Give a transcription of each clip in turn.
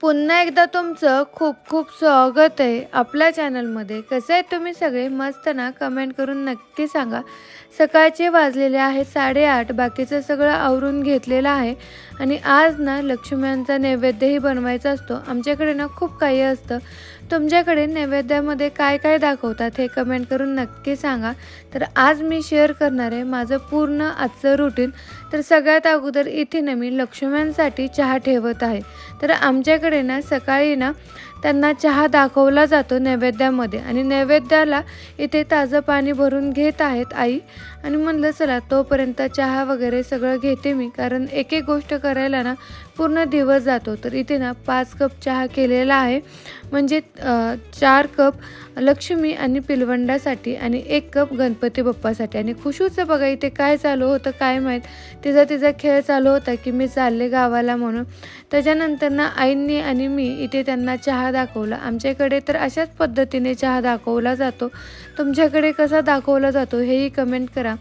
पुन्हा एकदा तुमचं खूप खूप स्वागत आहे आपल्या चॅनलमध्ये. कसं आहे तुम्ही सगळे? मस्त ना? कमेंट करून नक्की सांगा. सकाळचे वाजलेले आहे साडेआठ. बाकीचं सगळं आवरून घेतलेलं आहे. आणि आज ना लक्ष्म्यांचा नैवेद्यही बनवायचा असतो. आमच्याकडे ना खूप काही असतं. तुमच्याकडे नैवेद्यामध्ये काय काय दाखवतात हे कमेंट करून नक्की सांगा. तर आज मी शेअर करणार आहे माझं पूर्ण आजचं रुटीन तर सगळ्यात अगोदर इथे ना मी लक्ष्म्यांसाठी चहा ठेवत आहे. तर आमच्याकडे ना सकाळी ना त्यांना चहा दाखवला जातो नैवेद्यामध्ये. आणि नैवेद्याला इथे ताजं पाणी भरून घेत आहेत आई. आणि म्हणलं चला तोपर्यंत चहा वगैरे सगळं घेते मी. कारण एक एक गोष्ट करायला ना पूर्ण दिवस जातो. तर इथे ना पाच कप चहा केलेला आहे. म्हणजे चार कप लक्ष्मी आणि पिलवंडासाठी आणि एक कप गणपती बाप्पासाठी. आणि खुशूचं बघा इथे काय चालू होतं काय माहीत? तिचा तिचा खेळ चालू होता की मी चालले गावाला म्हणून. त्याच्यानंतर ना आईंनी आणि मी इथे त्यांना चहा दाखवला. आमच्याकडे तर अशाच पद्धतीने चहा दाखवला जातो. तुमच्याकडे कसा दाखवला जातो हेही कमेंट करा.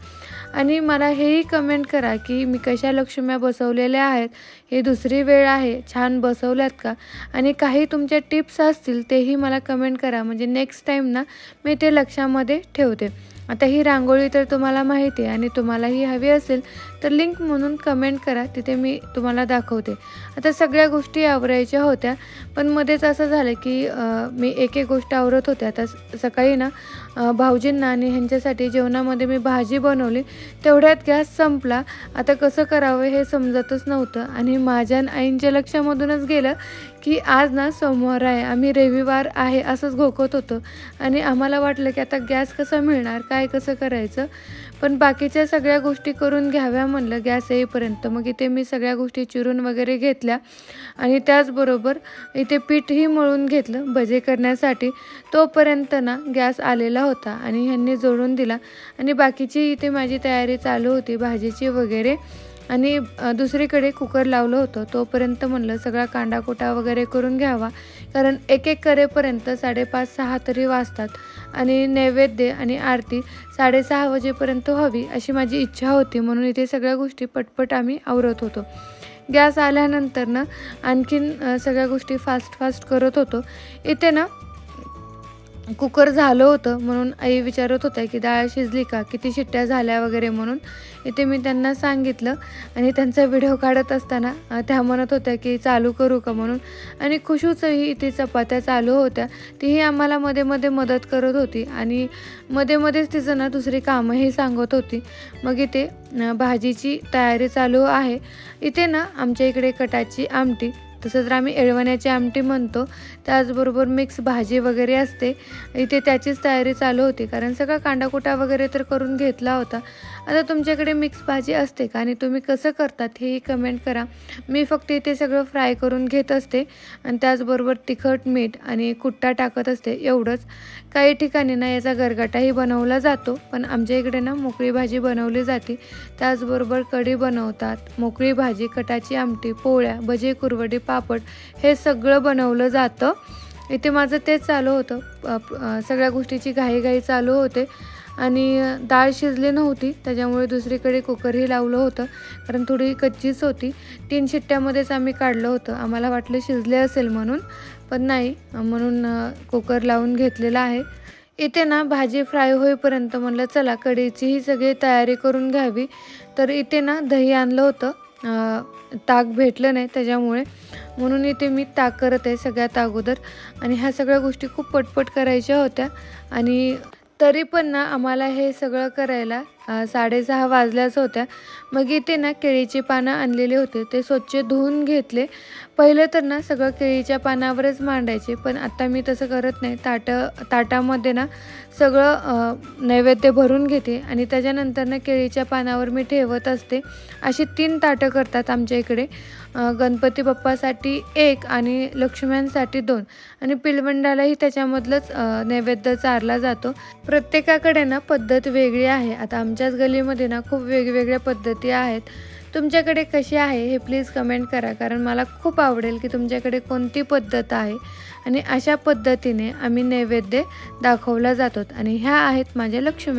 आणि मला हेही कमेंट करा की मी कशा लक्ष्म्या बसवलेल्या आहेत हे दुसरी वेळ आहे छान बसवल्यात का? आणि काही तुमच्या टिप्स असतील तेही मला कमेंट करा. म्हणजे नेक्स्ट टाईम ना मी ते लक्षामध्ये ठेवते. आता ही रांगोळी तर तुम्हाला माहिती आहे आणि तुम्हालाही हवी असेल तर लिंक म्हणून कमेंट करा तिथे मी तुम्हाला दाखवते. आता सगळ्या गोष्टी आवरायच्या होत्या पण मध्येच असं झालं की मी एक एक गोष्ट आवरत होते. आता स- सकाळी ना भाऊजींना आणि ह्यांच्यासाठी जेवणामध्ये मी भाजी बनवली तेवढ्यात गॅस संपला. आता कसं करावं हे समजतच नव्हतं. आणि माझ्या आईंच्या लक्षामधूनच गेलं की आज ना सोमवार आहे आम्ही रविवार आहे असंच घोकत होतो. आणि आम्हाला वाटलं की आता गॅस कसा मिळणार काय कसं करायचं? पण बाकीच्या सगळ्या गोष्टी करून घ्याव्या म्हणलं गॅस येईपर्यंत. मग इथे मी सगळ्या गोष्टी चिरून वगैरे घेतल्या. आणि त्याचबरोबर इथे पीठही मळून घेतलं भजे करण्यासाठी. तोपर्यंत ना गॅस आलेला होता आणि ह्यांनी जोडून दिला. आणि बाकीची इथे माझी तयारी चालू होती भाजीची वगैरे. आणि दुसरीकडे कुकर लावलं होतं. तोपर्यंत म्हणलं सगळा कांडाकोटा वगैरे करून घ्यावा. कारण एक एक करेपर्यंत साडेपाच सहा तरी वाजतात. आणि नैवेद्य आणि आरती साडेसहा वाजेपर्यंत व्हावी अशी माझी इच्छा होती. म्हणून इथे सगळ्या गोष्टी पटपट आम्ही आवरत होतो. गॅस आल्यानंतर ना आणखीन सगळ्या गोष्टी फास्ट फास्ट करत होतो. इथे ना कुकर झालं होतं म्हणून आई विचारत होत्या की डाळ शिजली का? किती शिट्ट्या झाल्या वगैरे म्हणून. इथे मी त्यांना सांगितलं आणि त्यांचा व्हिडिओ काढत असताना त्या म्हणत होत्या की चालू करू का म्हणून. आणि खुशूचंही इथे चपात्या चालू होत्या. तीही आम्हाला मध्ये मध्ये मदत करत होती आणि मध्ये मध्येच तिचं ना दुसरी कामंही सांगत होती. मग इथे भाजीची तयारी चालू आहे. इथे ना आमच्या इकडे कटाची आमटी तसं तर आम्ही एळवण्याची आमटी म्हणतो त्याचबरोबर मिक्स भाजी वगैरे असते इथे त्याचीच तयारी चालू होती. कारण सगळा कांडाकुटा वगैरे तर करून घेतला होता. आता तुमच्याकडे मिक्स भाजी असते का? आणि तुम्ही कसं करतात हेही कमेंट करा. मी फक्त इथे सगळं फ्राय करून घेत असते. आणि त्याचबरोबर तिखट मीठ आणि कुट्टा टाकत असते. एवढंच. काही ठिकाणी ना याचा गरगाटाही बनवला जातो. पण आमच्या इकडे ना मोकळी भाजी बनवली जाते. त्याचबरोबर कढी बनवतात. मोकळी भाजी कटाची आमटी पोळ्या भजे कुरवडी पापड हे सगळं बनवलं जातं. इथे माझं तेच चालू होतं. सगळ्या गोष्टीची घाईघाई चालू होते. आणि डाळ शिजली नव्हती त्याच्यामुळे दुसरीकडे कुकरही लावलं होतं. कारण थोडी कच्चीच होती. तीन शिट्ट्यामध्येच आम्ही काढलं होतं. आम्हाला वाटलं शिजले असेल म्हणून पण नाही. म्हणून कुकर लावून घेतलेला आहे. इथे ना भाजी फ्राय होईपर्यंत म्हणलं चला कढीचीही सगळी तयारी करून घ्यावी. तर इथे ना दही आणलं होतं. ताक भेटलं नाही त्याच्यामुळे म्हणून इथे मी ताक करत आहे सगळ्यात अगोदर. आणि ह्या सगळ्या गोष्टी खूप पटपट करायच्या होत्या. आणि तरी पण ना आम्हाला हे सगळं करायला साडेसहा वाजल्याच होत्या. मग इथे ना केळीची पानं आणलेली होते. ते स्वच्छ धुवून घेतले. पहिलं तर ना सगळं केळीच्या पानावरच मांडायचे. पण आत्ता मी तसं करत नाही. ताटं ताटामध्ये ना सगळं नैवेद्य भरून घेते. आणि त्याच्यानंतर ना केळीच्या पानावर मी ठेवत असते. अशी तीन ताटं करतात आमच्या इकडे. गणपती बाप्पासाठी एक आणि लक्ष्म्यांसाठी दोन. आणि पिलवंडालाही त्याच्यामधलंच नैवेद्य चारला जातो. प्रत्येकाकडे ना पद्धत वेगळी आहे. आता आमच्याच गलीमध्ये ना खूप वेगवेगळ्या पद्धती आहेत. तुमच्याकडे कशी आहे हे प्लीज कमेंट करा. कारण मला खूप आवडेल की तुमच्याकडे कोणती पद्धत आहे. आणि अशा पद्धतीने आम्ही नैवेद्य दाखवला जातो. आणि ह्या आहेत माझ्या लक्ष्म्या